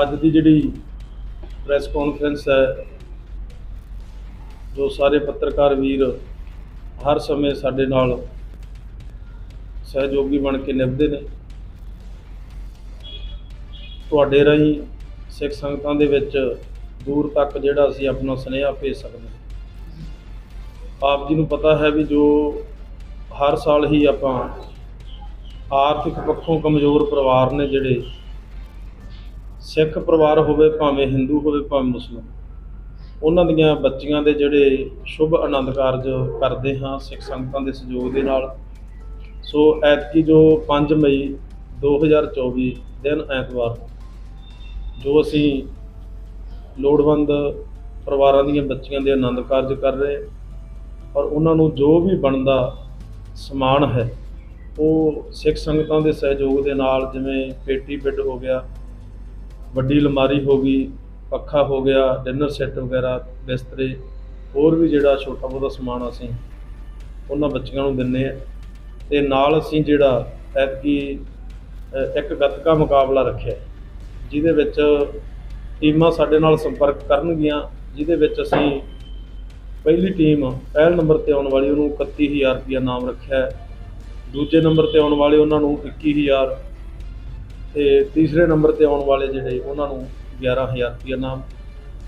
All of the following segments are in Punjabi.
ਅੱਜ ਦੀ ਜਿਹੜੀ ਪ੍ਰੈਸ ਕਾਨਫਰੰਸ ਹੈ, ਜੋ ਸਾਰੇ ਪੱਤਰਕਾਰ ਵੀਰ ਹਰ ਸਮੇਂ ਸਾਡੇ ਨਾਲ ਸਹਿਯੋਗੀ ਬਣ ਕੇ ਨਿਭਦੇ ਨੇ, ਤੁਹਾਡੇ ਰਾਹੀਂ ਸਿੱਖ ਸੰਗਤਾਂ ਦੇ ਵਿੱਚ ਦੂਰ ਤੱਕ ਜਿਹੜਾ ਅਸੀਂ ਆਪਣਾ ਸੁਨੇਹਾ ਭੇਜ ਸਕਦੇ ਹਾਂ। ਆਪ ਜੀ ਨੂੰ ਪਤਾ ਹੈ ਵੀ ਜੋ ਹਰ ਸਾਲ ਹੀ ਆਪਾਂ ਆਰਥਿਕ ਪੱਖੋਂ ਕਮਜ਼ੋਰ ਪਰਿਵਾਰ ਨੇ ਜਿਹੜੇ ਸਿੱਖ ਪਰਿਵਾਰ ਹੋਵੇ, ਭਾਵੇਂ ਹਿੰਦੂ ਹੋਵੇ, ਭਾਵੇਂ ਮੁਸਲਮਾਨ। ਉਹਨਾਂ ਦੀਆਂ ਬੱਚੀਆਂ ਦੇ ਜਿਹੜੇ ਸ਼ੁਭ ਆਨੰਦ ਕਾਰਜ ਕਰਦੇ ਹਾਂ ਸਿੱਖ ਸੰਗਤਾਂ ਦੇ ਸਹਿਯੋਗ ਦੇ ਨਾਲ। ਸੋ ਐਤਕੀ ਜੋ 5 ਮਈ 2024 ਦਿਨ ਐਤਵਾਰ, ਜੋ ਅਸੀਂ ਲੋੜਵੰਦ ਪਰਿਵਾਰਾਂ ਦੀਆਂ ਬੱਚੀਆਂ ਦੇ ਆਨੰਦ ਕਾਰਜ ਕਰ ਰਹੇ ਔਰ ਉਹਨਾਂ ਨੂੰ ਜੋ ਵੀ ਬਣਦਾ ਸਮਾਨ ਹੈ, ਉਹ ਸਿੱਖ ਸੰਗਤਾਂ ਦੇ ਸਹਿਯੋਗ ਦੇ ਨਾਲ ਜਿਵੇਂ ਪੇਟੀ ਬੈੱਡ ਹੋ ਗਿਆ ਵੱਡੀ ਅਲਮਾਰੀ ਹੋ ਗਈ, ਪੱਖਾ ਹੋ ਗਿਆ ਡਿਨਰ ਸੈੱਟ ਵਗੈਰਾ, ਬਿਸਤਰੇ, ਹੋਰ ਵੀ ਜਿਹੜਾ ਛੋਟਾ ਬਹੁਤਾ ਸਮਾਨ ਅਸੀਂ ਉਹਨਾਂ ਬੱਚਿਆਂ ਨੂੰ ਦਿੰਨੇ ਆ ਤੇ ਨਾਲ ਅਸੀਂ ਜਿਹੜਾ ਐਤਕੀ ਇੱਕ ਗੱਤਕਾ ਮੁਕਾਬਲਾ ਰੱਖਿਆ, ਜਿਹਦੇ ਵਿੱਚ ਟੀਮਾਂ ਸਾਡੇ ਨਾਲ ਸੰਪਰਕ ਕਰਨਗੀਆਂ, ਜਿਹਦੇ ਵਿੱਚ ਅਸੀਂ ਪਹਿਲੀ ਟੀਮ ਪਹਿਲ ਨੰਬਰ ਤੇ ਆਉਣ ਵਾਲੀ, ਉਹਨੂੰ 31000 ਰੁਪਇਆ ਨਾਮ ਰੱਖਿਆ। ਦੂਜੇ ਨੰਬਰ ਤੇ ਆਉਣ ਵਾਲੇ ਉਹਨਾਂ ਨੂੰ 21000 ਤੇ ਤੀਸਰੇ ਨੰਬਰ ਤੇ ਆਉਣ ਵਾਲੇ ਜਿਹੜੇ ਉਹਨਾਂ ਨੂੰ 11000 ਰੁਪਇਆ ਨਾਮ।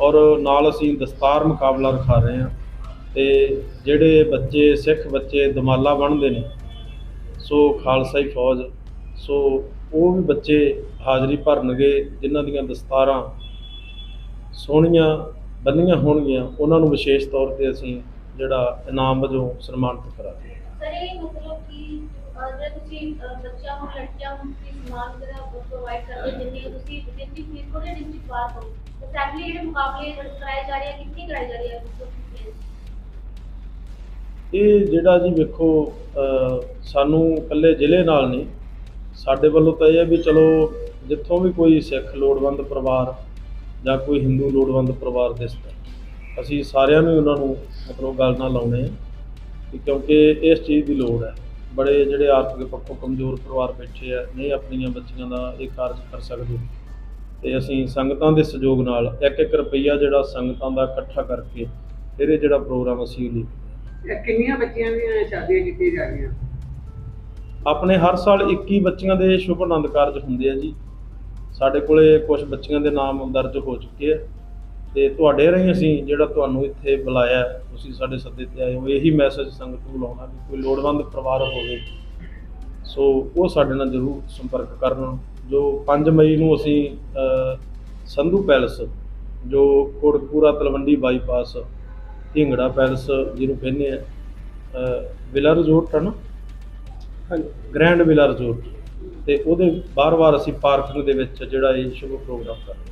ਔਰ ਨਾਲ ਅਸੀਂ ਦਸਤਾਰ ਮੁਕਾਬਲਾ ਰਖਾ ਰਹੇ ਹਾਂ। ਤੇ ਜਿਹੜੇ ਬੱਚੇ, ਸਿੱਖ ਬੱਚੇ ਦਮਾਲਾ ਬਣਦੇ ਨੇ, ਸੋ ਖਾਲਸਾਈ ਫੌਜ, ਸੋ ਉਹ ਵੀ ਬੱਚੇ ਹਾਜ਼ਰੀ ਭਰਨਗੇ, ਜਿਨ੍ਹਾਂ ਦੀਆਂ ਦਸਤਾਰਾਂ ਸੋਹਣੀਆਂ ਬੰਨੀਆਂ ਹੋਣਗੀਆਂ, ਉਹਨਾਂ ਨੂੰ ਵਿਸ਼ੇਸ਼ ਤੌਰ ਤੇ ਅਸੀਂ ਜਿਹੜਾ ਇਨਾਮ ਵਜੋਂ ਸਨਮਾਨਿਤ ਕਰਾਂਗੇ। ਸਰ, ਇਹ ਮਤਲਬ ਕਿ ਜੇ ਤੁਸੀਂ ਅਹ, ਬੱਚਿਆਂ ਨੂੰ ਲੜਕੀਆਂ ਨੂੰ ਤੁਸੀਂ ਸਮਾਨ ਵਗੈਰਾ ਪ੍ਰੋਵਾਈਡ ਕਰਦੇ ਜਿੰਨੇ ਤੁਸੀਂ ਜਿੰਨੀ ਫੀਸ ਕੋਲ ਜਿੰਨੀ ਬਾਤ ਹੋ ਐਗਜ਼ੈਕਟਲੀ ਜਿਹੜੇ ਮੁਕਾਬਲੇ ਜਿਹੜੇ ਕਰਾਏ ਜਾ ਰਹੇ ਆ ਕਿੰਨੀ ਕਰਾਈ ਜਾ ਰਹੀ ਹੈ? ਮਤਲਬ ਇਹ ਜਿਹੜਾ ਜੀ ਵੇਖੋ ਸਾਨੂੰ ਇਕੱਲੇ ਜ਼ਿਲ੍ਹੇ ਨਾਲ ਨਹੀਂ ਸਾਡੇ ਵੱਲੋਂ ਤਾਂ ਇਹ ਹੈ ਵੀ ਚਲੋ ਜਿੱਥੋਂ ਵੀ ਕੋਈ ਸਿੱਖ ਲੋੜਵੰਦ ਪਰਿਵਾਰ ਜਾਂ ਕੋਈ ਹਿੰਦੂ ਲੋੜਵੰਦ ਪਰਿਵਾਰ ਦਿਸਦਾ ਅਸੀਂ ਸਾਰਿਆਂ ਨੂੰ ਉਹਨਾਂ ਨੂੰ ਮਤਲਬ ਗੱਲ ਨਾਲ ਲਾਉਣੇ ਆ ਕਿਉਂਕਿ ਇਸ ਚੀਜ਼ ਦੀ ਲੋੜ ਹੈ। ਬੜੇ ਜਿਹੜੇ ਆਰਥਿਕ ਪੱਖੋਂ ਕਮਜ਼ੋਰ ਪਰਿਵਾਰ ਬੈਠੇ ਆ ਨਹੀਂ ਆਪਣੀਆਂ ਬੱਚੀਆਂ ਦਾ ਇਹ ਕਾਰਜ ਕਰ ਸਕਦੇ ਤੇ ਅਸੀਂ ਸੰਗਤਾਂ ਦੇ ਸਹਿਯੋਗ ਨਾਲ ਇੱਕ ਇੱਕ ਰੁਪਈਆ ਜਿਹੜਾ ਸੰਗਤਾਂ ਦਾ ਇਕੱਠਾ ਕਰਕੇ ਫਿਰ ਇਹ ਜਿਹੜਾ ਪ੍ਰੋਗਰਾਮ ਅਸੀਂ ਲਈ ਕਿੰਨੀਆਂ ਬੱਚੀਆਂ ਦੀਆਂ ਸ਼ਾਦੀਆਂ ਕੀਤੀਆਂ ਜਾ ਰਹੀਆਂ? ਆਪਣੇ ਹਰ ਸਾਲ 21 ਬੱਚੀਆਂ ਦੇ ਸ਼ੁਭ ਆਨੰਦ ਕਾਰਜ ਹੁੰਦੇ ਆ ਜੀ। ਸਾਡੇ ਕੋਲੇ ਕੁਝ ਬੱਚੀਆਂ ਦੇ ਨਾਮ ਦਰਜ ਹੋ ਚੁੱਕੇ ਆ। ਤੇ ਤੁਹਾਡੇ ਰਾਹੀਂ ਅਸੀਂ ਜਿਹੜਾ ਤੁਹਾਨੂੰ ਇੱਥੇ ਬੁਲਾਇਆ ਤੁਸੀਂ ਸਾਡੇ ਸੱਦੇ ਤੇ ਆਏ ਹੋ ਇਹੀ ਮੈਸੇਜ ਸੰਗਤ ਨੂੰ ਲਾਉਣਾ ਕਿ ਕੋਈ ਲੋੜਵੰਦ ਪਰਿਵਾਰ ਹੋਵੇ। ਸੋ ਉਹ ਸਾਡੇ ਨਾਲ ਜ਼ਰੂਰ ਸੰਪਰਕ ਕਰਨ। ਜੋ 5 ਮਈ ਨੂੰ ਅਸੀਂ ਸੰਧੂ ਪੈਲਸ ਜੋ ਕੋਟਕਪੂਰਾ ਤਲਵੰਡੀ ਬਾਈਪਾਸ ਢਿੰਗੜਾ ਪੈਲਸ ਜਿਹਨੂੰ ਕਹਿੰਦੇ ਆ ਵਿਲਾ ਰਿਜ਼ੋਰਟ ਹੈ ਨਾ? Grand villa resort. ਤੇ ਉਹਦੇ ਬਾਰ-ਬਾਰ ਅਸੀਂ ਪਾਰਕਿੰਗ ਦੇ ਵਿੱਚ ਜਿਹੜਾ ਇਹ ਸ਼ੁਭ ਪ੍ਰੋਗਰਾਮ ਕਰ ਰਹੇ